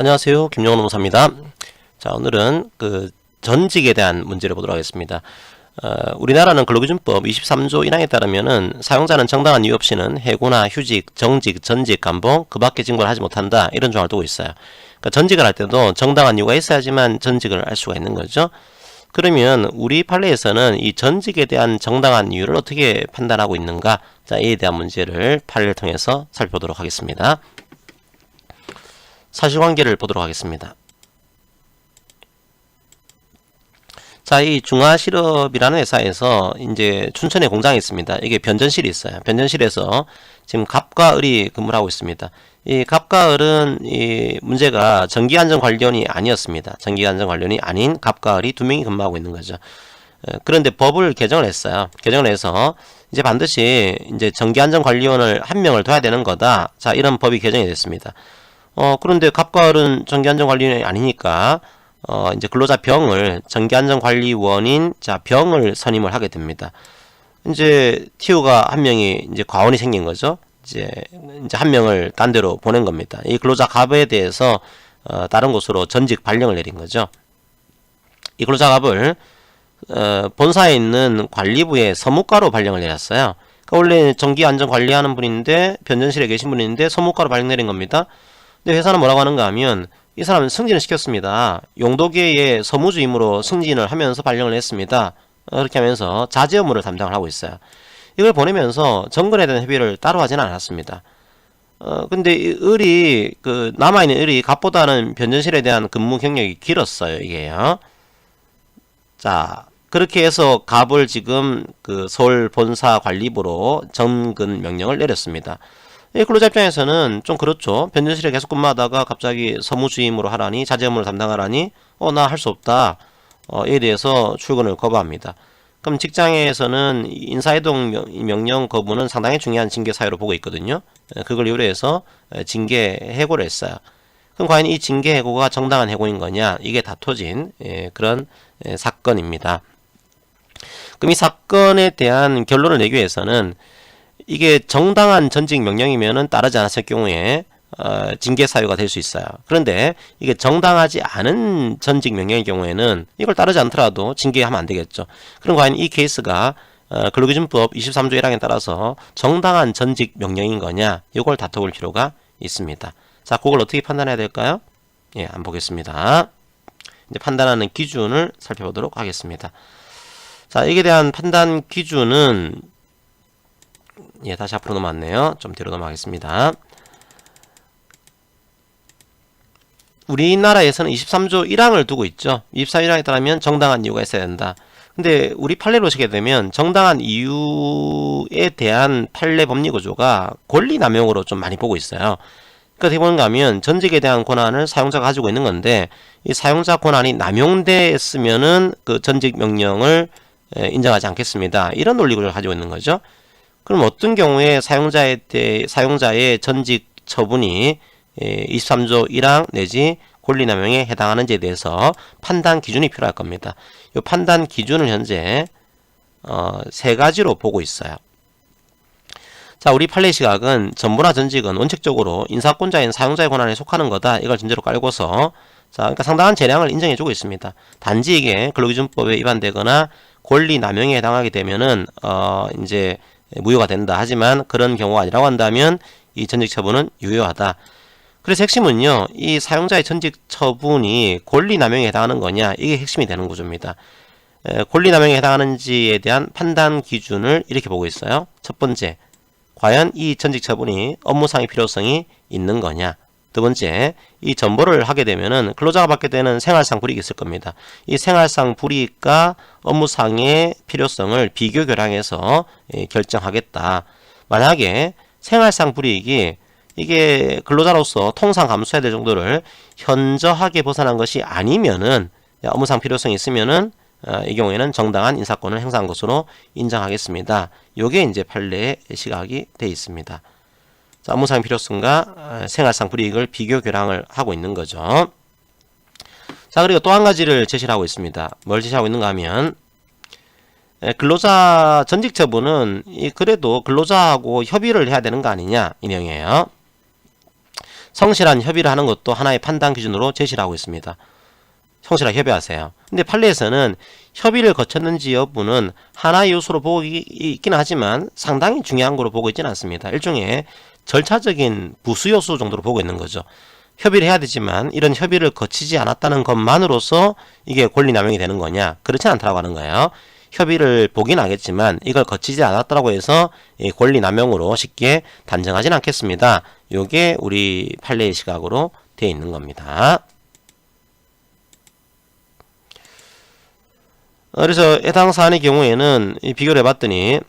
안녕하세요. 김영호 노무사입니다. 자, 오늘은 그 전직에 대한 문제를 보도록 하겠습니다. 어, 우리나라는 근로기준법 23조 1항에 따르면은 사용자는 정당한 이유 없이는 해고나 휴직, 정직, 전직, 감봉 그 밖에 징벌을 하지 못한다 이런 조항을 두고 있어요. 그러니까 전직을 할 때도 정당한 이유가 있어야지만 전직을 할 수가 있는 거죠. 그러면 우리 판례에서는 이 전직에 대한 정당한 이유를 어떻게 판단하고 있는가? 자, 이에 대한 문제를 판례를 통해서 살펴보도록 하겠습니다. 사실관계를 보도록 하겠습니다. 자, 이 중화실업이라는 회사에서 이제 춘천에 공장이 있습니다. 이게 변전실이 있어요. 변전실에서 지금 갑과 을이 근무를 하고 있습니다. 이 갑과 을은 이 문제가 전기안전 관련이 아니었습니다. 전기안전 관련이 아닌 갑과 을이 두 명이 근무하고 있는 거죠. 어, 그런데 법을 개정을 했어요. 개정을 해서 이제 반드시 이제 전기안전관리원을 한 명을 둬야 되는 거다. 자, 이런 법이 개정이 됐습니다. 어, 그런데 갑과 을은 전기안전관리원이 아니니까, 어, 이제 근로자 병을 전기안전관리원인 자, 병을 선임을 하게 됩니다. 이제 티오가 한 명이 이제 과원이 생긴 거죠. 이제, 이제 한 명을 딴 데로 보낸 겁니다. 이 근로자 갑에 대해서, 어, 다른 곳으로 전직 발령을 내린 거죠. 이 근로자 갑을, 어, 본사에 있는 관리부의 서무과로 발령을 내렸어요. 그러니까 원래 전기안전 관리하는 분인데, 변전실에 계신 분인데, 서무과로 발령 내린 겁니다. 근데 회사는 뭐라고 하는가 하면 이 사람은 승진을 시켰습니다. 용도계의 서무주임으로 승진을 하면서 발령을 했습니다. 그렇게 하면서 자재 업무를 담당을 하고 있어요. 이걸 보내면서 정근에 대한 협의를 따로 하지는 않았습니다. 어, 근데 이 을이, 그, 남아있는 을이 갑보다는 변전실에 대한 근무 경력이 길었어요, 이게요. 자, 그렇게 해서 갑을 지금 그 서울 본사 관리부로 정근 명령을 내렸습니다. 이 근로자 입장에서는 좀 그렇죠. 변전실에 계속 근무하다가 갑자기 서무주임으로 하라니 자재 업무를 담당하라니 어 나 할 수 없다. 어, 이에 대해서 출근을 거부합니다. 그럼 직장에서는 인사이동 명- 명령 거부는 상당히 중요한 징계 사유로 보고 있거든요. 에, 그걸 이유로 해서 에, 징계 해고를 했어요. 그럼 과연 이 징계 해고가 정당한 해고인 거냐? 이게 다퉈진 예, 그런 예, 사건입니다. 그럼 이 사건에 대한 결론을 내기 위해서는 이게 정당한 전직 명령이면은 따르지 않았을 경우에 어, 징계 사유가 될 수 있어요. 그런데 이게 정당하지 않은 전직 명령의 경우에는 이걸 따르지 않더라도 징계하면 안 되겠죠. 그럼 과연 이 케이스가 어, 근로기준법 23조 1항에 따라서 정당한 전직 명령인 거냐? 이걸 다퉈볼 필요가 있습니다. 자, 그걸 어떻게 판단해야 될까요? 예, 한번 보겠습니다. 이제 판단하는 기준을 살펴보도록 하겠습니다. 자, 이게 대한 판단 기준은 예, 다시 앞으로 넘어왔네요. 좀 뒤로 넘어가겠습니다. 우리나라에서는 23조 1항을 두고 있죠. 23조 1항에 따르면 정당한 이유가 있어야 된다. 근데 우리 판례로 보시게 되면 정당한 이유에 대한 판례 법리 구조가 권리 남용으로 좀 많이 보고 있어요. 그러니까 어떻게 보는가 하면 전직에 대한 권한을 사용자가 가지고 있는 건데 이 사용자 권한이 남용됐으면은 그 전직 명령을 에, 인정하지 않겠습니다. 이런 논리 구조를 가지고 있는 거죠. 그럼 어떤 경우에 사용자에 대해 사용자의 전직 처분이 에, 23조 1항 내지 권리남용에 해당하는지에 대해서 판단 기준이 필요할 겁니다. 이 판단 기준을 현재 어, 세 가지로 보고 있어요. 자, 우리 판례 시각은 전부나 전직은 원칙적으로 인사권자인 사용자의 권한에 속하는 거다. 이걸 전제로 깔고서 자, 그러니까 상당한 재량을 인정해주고 있습니다. 단지 이게 근로기준법에 위반되거나 권리 남용에 해당하게 되면은 어 이제 무효가 된다. 하지만 그런 경우가 아니라고 한다면 이 전직 처분은 유효하다. 그래서 핵심은요, 이 사용자의 전직 처분이 권리 남용에 해당하는 거냐, 이게 핵심이 되는 구조입니다. 에, 권리 남용에 해당하는지에 대한 판단 기준을 이렇게 보고 있어요. 첫 번째, 과연 이 전직 처분이 업무상의 필요성이 있는 거냐. 두 번째, 이 전보를 하게 되면은 근로자가 받게 되는 생활상 불이익이 있을 겁니다. 이 생활상 불이익과 업무상의 필요성을 비교 결항해서 예, 결정하겠다. 만약에 생활상 불이익이 이게 근로자로서 통상 감수해야 될 정도를 현저하게 벗어난 것이 아니면은 업무상 필요성이 있으면은 어, 이 경우에는 정당한 인사권을 행사한 것으로 인정하겠습니다. 요게 이제 판례의 시각이 돼 있습니다. 자, 업무상 필요성과 어, 생활상 불이익을 비교 결항을 하고 있는 거죠. 자, 그리고 또 한 가지를 제시를 하고 있습니다. 뭘 제시하고 있는가 하면 에, 근로자 전직 처분은 이 그래도 근로자하고 협의를 해야 되는 거 아니냐 이 내용이에요. 성실한 협의를 하는 것도 하나의 판단 기준으로 제시를 하고 있습니다. 성실하게 협의하세요. 근데 판례에서는 협의를 거쳤는지 여부는 하나의 요소로 보고 이- 있기는 하지만 상당히 중요한 거로 보고 있지는 않습니다. 일종의 절차적인 부수 요소 정도로 보고 있는 거죠. 협의를 해야 되지만 이런 협의를 거치지 않았다는 것만으로서 이게 권리 남용이 되는 거냐? 그렇지 않다고 하는 거예요. 협의를 보긴 하겠지만 이걸 거치지 않았다고 해서 이 권리 남용으로 쉽게 단정하진 않겠습니다. 요게 우리 판례의 시각으로 되어 있는 겁니다. 어, 그래서 해당 사안의 경우에는 이 비교를 해봤더니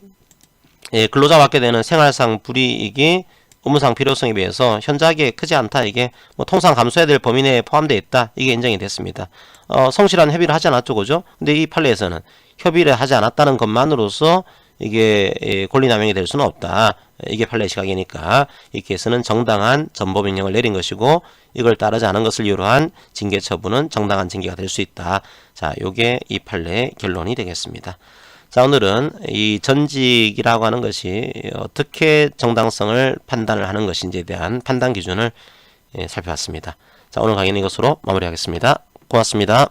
예, 근로자가 받게 되는 생활상 불이익이 업무상 필요성에 비해서 현저하게 크지 않다. 이게 뭐 통상 감수해야 될 범위 내에 포함되어 있다. 이게 인정이 됐습니다. 어, 성실한 협의를 하지 않았죠, 그죠? 근데 이 판례에서는 협의를 하지 않았다는 것만으로서 이게 예, 권리남용이 될 수는 없다. 이게 판례 시각이니까 이 케이스는 정당한 전보 명령을 내린 것이고 이걸 따르지 않은 것을 이유로 한 징계 처분은 정당한 징계가 될 수 있다. 자, 요게 이 판례의 결론이 되겠습니다. 자, 오늘은 이 전직이라고 하는 것이 어떻게 정당성을 판단을 하는 것인지에 대한 판단 기준을 예, 살펴봤습니다. 자, 오늘 강의는 이것으로 마무리하겠습니다. 고맙습니다.